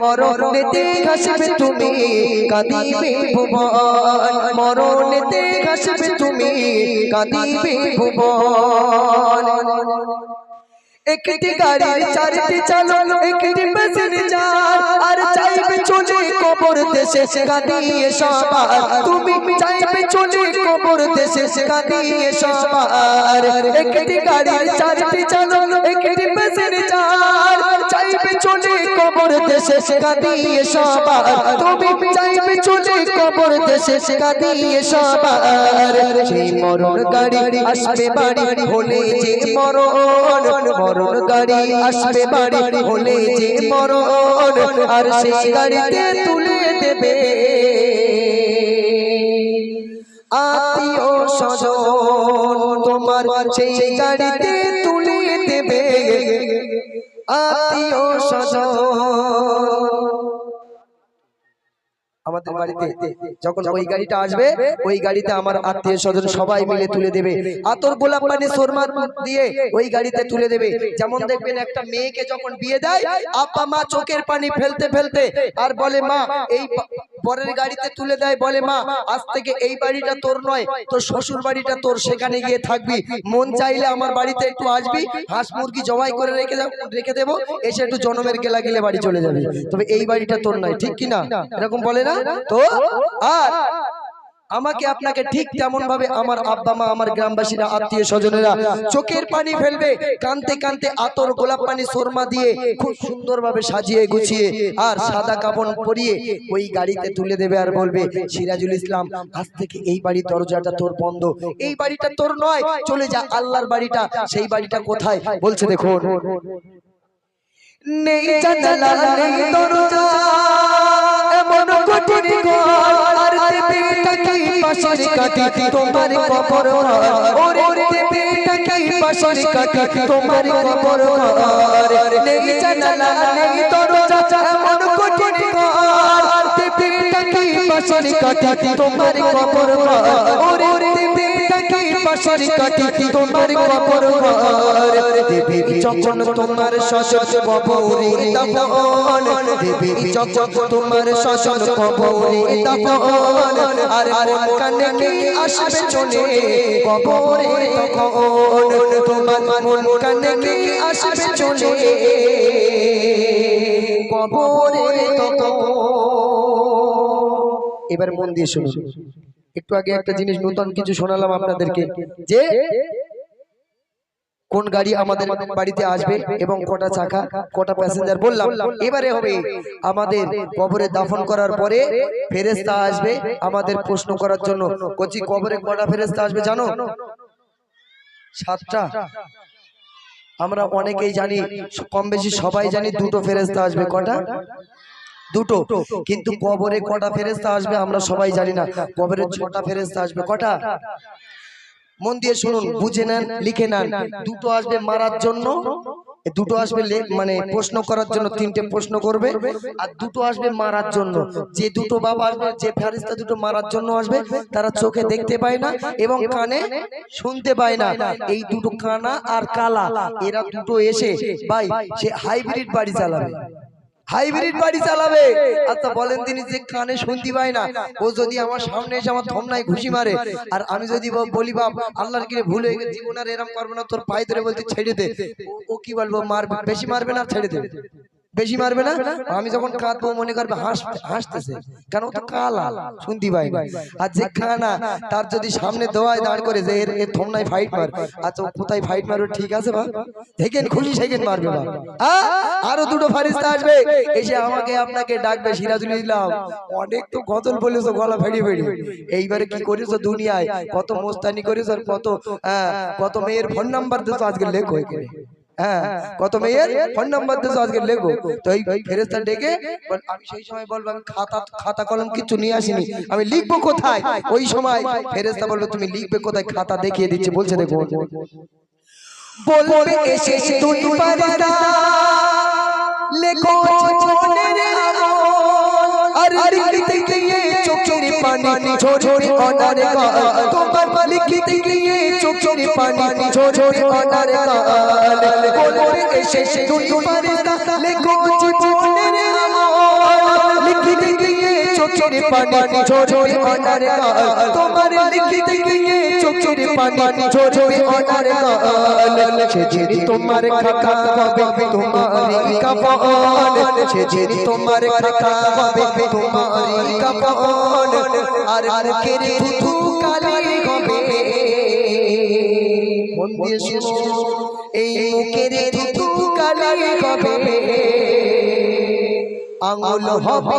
মরণেতে ঘাসবে তুমি কাঁদিবে ভুবন। মরণেতে ঘাসবে তুমি কাঁদিবে ভুবন। একটি গাড়ির চারটি চালক একটি প্যাসেঞ্জার আর চাইবে চলে কবর দেশে কাঁদিয়ে সবার তুমি চাইবে চলে কবর দেশে কাঁদিয়ে সবার একটি গাড়ির চারটি চালক একটি প্যাসেঞ্জার চাইবে চলে কবর দেশে কাঁদিয়ে সবার তুমি চাইবে চলে কবর দেশে কাঁদিয়ে সবার। সেই মরণ গাড়ি আসবে বাড়ি হলে যে মরণ মরণ গাড়ি আসবে বাড়ি হলে যে মরণ, আর সেই গাড়িতে তুলে দেবে। আত্মীয় স্বজন তোমার সেই গাড়িতে তুলে দেবে। আত্মীয় স্বজন আমাদের বাড়িতে যখন ওই গাড়িটা আসবে ওই গাড়িতে আমার আত্মীয় স্বজন সবাই মিলে তুলে দেবে। আতর গোলাপ পানি সোরমার দিয়ে ওই গাড়িতে তুলে দেবে। যেমন দেখবেন একটা মেয়েকে যখন বিয়ে দেয় আপা মা চোখের পানি ফেলতে ফেলতে আর বলে মা এই পরের গাড়িতে তুলে দেয়, বলে, মা, আজ থেকে এই বাড়িটা তোর নয়, তোর শ্বশুর বাড়িটা তোর, সেখানে গিয়ে থাকবি। মন চাইলে আমার বাড়িতে একটু আসবি, হাঁস মুরগি জমাই করে রেখে রেখে দেবো, এসে একটু জনমের গেলা গেলে বাড়ি চলে যাবে। তবে এই বাড়িটা তোর নয়, ঠিক কিনা এরকম বলে না? তো আর আমাকে আপনাকে ঠিক তেমন ভাবে আমার আব্বা মা আমার গ্রামবাসীরা আত্মীয় স্বজনেরা চোখের পানি ফেলবে কানতে কানতে আতর গোলাপ পানি সোরমা দিয়ে খুব সুন্দরভাবে সাজিয়ে গুছিয়ে আর সাদা কাপড় পরিয়ে ওই গাড়িতে তুলে দেবে আর বলবে সিরাজুল ইসলাম আজ থেকে এই বাড়ির দরজাটা তোর বন্ধ। এই বাড়িটা তোর নয় চলে যা আল্লাহর বাড়িটা। সেই বাড়িটা কোথায়? বলছে দেখুন। নেই জানালা নেই দরজা এমন কঠিন ঘর পাশের কাটি তোমার কবর ওরে দেবে টাকি পাশের কাটি তোমার কবর নেই জানালা নেই দরজা এমন কঠিন ঘর। দেবে টাকি পাশের কাটি তোমার কবর ওরে কাটি তোমার কবর দেবে যখন তোমার শাসন কবরে দাপন দেবে যখন তোমার শাসন কবরে দাপন আর আর কানে কি আসবে চলে কবরে তখন তোমার মন কানে কি আসবে চলে কবরে তখন এবার মন দিয়ে শুনুন একটু আগে একটা জিনিস নতুন কিছু শোনালাম আপনাদেরকে যে কোন গাড়ি আমাদের বাড়িতে আসবে এবং কটা চাকা কটা প্যাসেঞ্জার বললাম। এবারে হবে আমাদের কবরে দাফন করার পরে ফেরেস্তা আসবে আমাদের প্রশ্ন করার জন্য। কচি কবরে কটা ফেরেস্তা আসবে জানো? সাতটা। আমরা অনেকেই জানি কম বেশি সবাই জানি দুটো ফেরেস্তা আসবে কটা? দুটো। কিন্তু কবরে কটা ফেরেস্তা আসবে আমরা সবাই জানি না। কবরে ছটা ফেরেস্তা আসবে কটা? মন দিয়ে শুনুন বুঝে নেন লিখে নেন। দুটো আসবে মারার জন্য দুটো আসবে মানে প্রশ্ন করার জন্য তিনটে প্রশ্ন করবে আর দুটো আসবে মারার জন্য। যে দুটো বাবা আসবে যে ফেরিস্তা দুটো মারার জন্য আসবে তারা চোখে দেখতে পায় না এবং কানে শুনতে পায় না। এই দুটো কানা আর কালা এরা দুটো এসে ভাই সে হাইব্রিড বাড়ি চালাবে। হাইব্রিড বাড়ি চালাবে। আচ্ছা বলেন তিনি যে কানে শুনতে পাই না ও যদি আমার সামনে এসে আমার থমনায় ঘুষি মারে আর আমি যদি বলি বাপ আল্লাহর কিরে ভুল হয়ে জীবন আর এরম করব না তোর পায়ে ধরে বলতে ছেড়ে দে। ও- ও কি বলব মারবে বেশি মারবে না ছেড়ে দে। বেশি মারবে না? আমি যখন কাঁদবো মনে করবে হাসতেছে। কেন তো কালা শুনতে পাই আর যে খানা তার যদি সামনে দোয়ায় দাঁড় করে যে এর এর থমনায় ফাইট মার। আচ্ছা কোথায় ফাইট মারবে? ঠিক আছে বা দেখেন খুশি সেকেন্ড মারবে বা আরও দুটো ফারিস্তা আসবে। এসে আমাকে আপনাকে ডাকবে সিরাজুল ইসলাম। অনেক তো গজল বলেছ গলা ফেড়ে ফেড়ে এইবারে কি করেছ দুনিয়ায়? কত মোস্তানি করেছ আর কত হ্যাঁ, কত মেয়ের ফোন নাম্বার দিয়েছ আজকে লেখো এখানে হ্যাঁ কত মেয়ের? ফোন নাম্বার দিয়েছ আজকে লেখো তো এই ফেরেস্তা ডেকে আমি সেই সময় বলব আমি খাতা খাতা কলম কিছু নিয়ে আসিনি। আমি লিখব কোথায়? ওই সময় ফেরেস্তা বলব তুমি লিখবে কোথায়? খাতা দেখিয়ে দিচ্ছি। বলছে দেখো। বলবে এসে তুই পারিদা লেখো আর চোখের পানি ঝরঝরে অনার তোমার লিখতে গিয়ে চোখের পানি ঝরঝরে অনার এসে লেখো। জীবনের চোখের পানি ঝরবে অনার তোমার লিখিতে গিয়ে চোখের পানি ঝরবে অনার সেদিন তোমার খাকা হবে তোমার কাপন সেদিন তোমার খাকা হবে তোমার কাপন আর মুখের থুথু কালি হবে। মন দিয়ে শোনো। এই মুখের থুথু কালি হবে। আঙুল হবে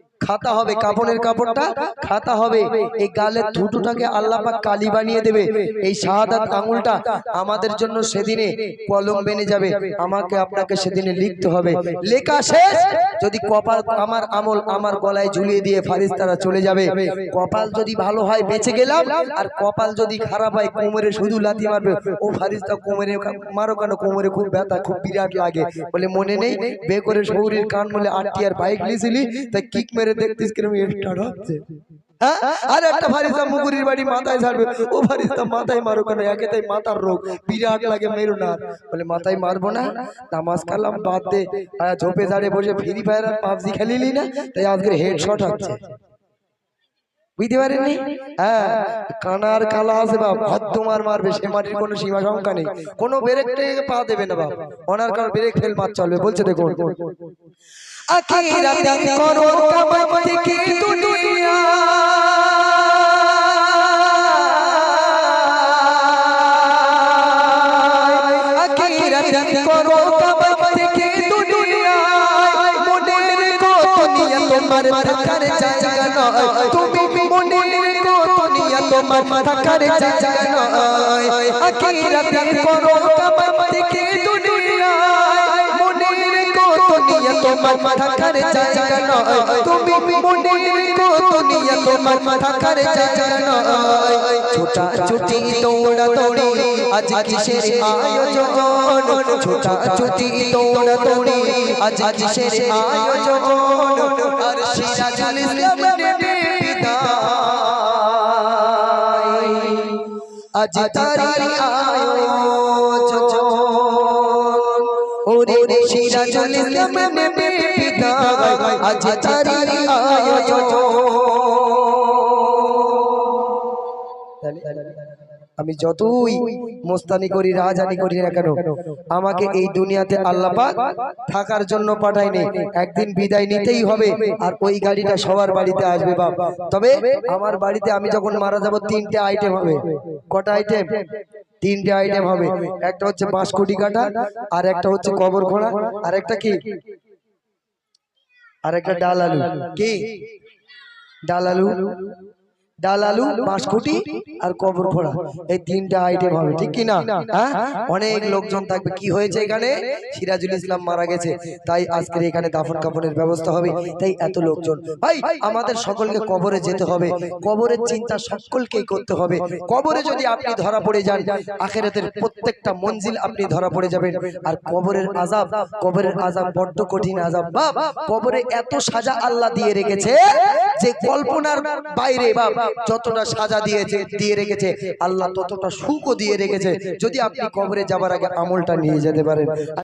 খাতা হবে কাপড়ের কাপড়টা খাতা হবে এই গালের থুটুটাকে আল্লাহ পাক কালি বানিয়ে দেবে। এই শাহাদাত আঙুলটা আমাদের জন্য সেদিনে কলম বেনে যাবে। আমাকে আপনাকে সেদিনে লিখতে হবে। লেখা শেষ? যদি কপাল আমার আমল আমার গলায় ঝুলিয়ে দিয়ে ফারিস তারা চলে যাবে। কপাল যদি ভালো হয় বেঁচে গেলাম আর কপাল যদি খারাপ হয় কোমরে শুধু লাথি মারবে। ও ফারিস্তা কোমরে মারো কেন? কোমরে খুব ব্যথা খুব বিরাট লাগে বলে মনে নেই বে করে শরীর কান বলে আটটি আর বাইক নিয়েছিলি তাই কিক মেরে দেখতিস কিরম স্টার্ট হচ্ছে? হ্যাঁ? আর একটা ফারিস্তা মুগুরির বাড়ি মাথায় ছাড়বে। ও ফারিস্তা মাথায় মারো কেন? একে তাই মাথার রোগ। বিরাট লাগে মেরো না। বলে, মাথায় মারবো না? নামাজ কালাম বাদ দে। ঝোপে দাঁড়ে বসে ফ্রি ফায়ার আর পাবজি খেলিলি না? তাই আজকের হেডশট হচ্ছে। বুঝতে পারেননি হ্যাঁ। কানার কালা আছে বাপ। ভদ্র মার মারবে। সে মাটির কোনো সীমা সংখ্যা নেই। কোনো ব্রেক পা দেবে না বাপ। ওনার কারণ ব্রেক ফেল মার চলবে। বলছে দেখুন। আখিরাতে করো কামাই থেকে দুনিয়া? আখিরাতে করো কামাই থেকে দুনিয়া? মনের কত নিয়ে তোমার থাকার জায়গা নয়। তুমি মনের কত নিয়ে তোমার থাকার জায়গা নয়। আখিরাতে করো কামাই তোমার থাকার জায়গা নয়। তুমি মনের কত নিয়ে তোমার থাকার জায়গা নয়। ছোটা ছুটি দৌড়া দৌড়ি আজ কিসের আয়োজন? ছোটা ছুটি দৌড়া দৌড়ি আজ কিসের আয়োজন? আর সিরাজুল ইসলাম বিদায়। আজ তারি আয়োজন। ওরে সিরাজুল ইসলাম নেবে বিদায় আজ তারি আমি যতই মোস্তানি করি রাজানি করি না কেন আমাকে এই দুনিয়াতে আল্লাপাক থাকার জন্য পাঠায়নি। একদিন বিদায় নিতেই হবে আর ওই গাড়িটা সবার বাড়িতে আসবে বাপ। তবে আমার বাড়িতে আমি যখন মারা যাব তিনটে আইটেম হবে। কটা আইটেম তিনটে আইটেম হবে। একটা হচ্ছে বাঁশকুটি কাটা আর একটা হচ্ছে কবর খোঁড়া আর একটা কি? আর একটা ডাল আলু। কি? ডাল আলু। ডাল আলু বাঁশকুটি আর কবর খোড়া এই তিনটা আইটেম হবে ঠিক কি না হ্যাঁ? অনেক লোকজন থাকবে। কি হয়েছে এখানে? সিরাজুল ইসলাম মারা গেছে। তাই আজকের এখানে দাফন কাফনের ব্যবস্থা হবে। তাই এত লোকজন। ভাই আমাদের সকলকে কবরে যেতে হবে। কবরের চিন্তা সকলকেই করতে হবে। কবরে যদি আপনি ধরা পড়ে যান আখেরাতের প্রত্যেকটা মঞ্জিল আপনি ধরা পড়ে যাবেন। আর কবরের আজাব কবরের আজাব বড্ড কঠিন আজাব বাপ কবরে এত সাজা আল্লাহ দিয়ে রেখেছে যে কল্পনার বাইরে বাপ যতটা সাজা দিয়েছে, দিয়ে রেখেছে, আল্লাহ ততটা সুখও দিয়ে রেখেছে। যদি আপনি কবরে যাবার আগে আমলটা নিয়ে যেতে পারেন।